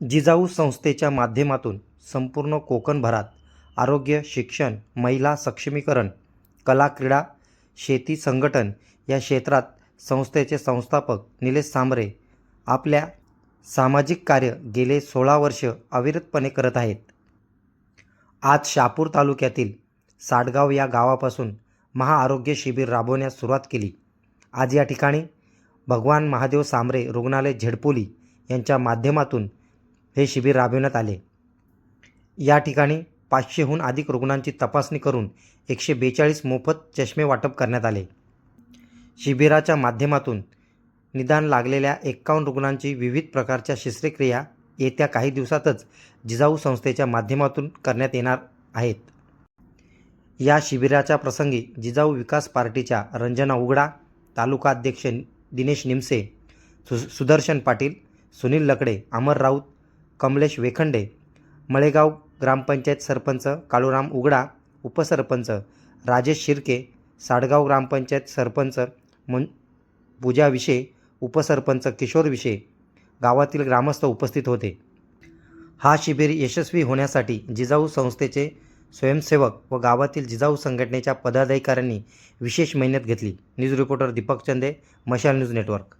जिजाऊ संस्थेच्या माध्यमातून संपूर्ण कोकणभरात आरोग्य शिक्षण महिला सक्षमीकरण कला क्रीडा शेती संघटन या क्षेत्रात संस्थेचे संस्थापक निलेश सांबरे आपल्या सामाजिक कार्य गेले सोळा वर्ष अविरतपणे करत आहेत. आज शापूर तालुक्यातील साडगाव या गावापासून महाआरोग्य शिबिर राबवण्यास सुरुवात केली. आज या ठिकाणी भगवान महादेव सांबरे रुग्णालय झेडपोली यांच्या माध्यमातून हे शिबिर राबविण्यात आले. या ठिकाणी पाचशेहून अधिक रुग्णांची तपासणी करून एकशे बेचाळीस मोफत चष्मे वाटप करण्यात आले. शिबिराच्या माध्यमातून निदान लागलेल्या एक्कावन्न रुग्णांची विविध प्रकारच्या शस्त्रक्रिया येत्या काही दिवसातच जिजाऊ संस्थेच्या माध्यमातून करण्यात येणार आहेत. या शिबिराच्या प्रसंगी जिजाऊ विकास पार्टीच्या रंजना उगडा तालुका अध्यक्ष दिनेश निमसे सु सुदर्शन पाटील सुनील लकडे अमर राऊत कमलेश वेखंडे मळेगाव ग्रामपंचायत सरपंच काळूराम उगडा उपसरपंच राजेश शिर्के साडगाव ग्रामपंचायत सरपंच मन पूजा विशे उपसरपंच किशोर विशे गावातील ग्रामस्थ उपस्थित होते. हा शिबिर यशस्वी होण्यासाठी जिजाऊ संस्थेचे स्वयंसेवक व गावातील जिजाऊ संघटनेच्या पदाधिकाऱ्यांनी विशेष मेहनत घेतली. न्यूज रिपोर्टर दीपक चंदे मशाल न्यूज नेटवर्क.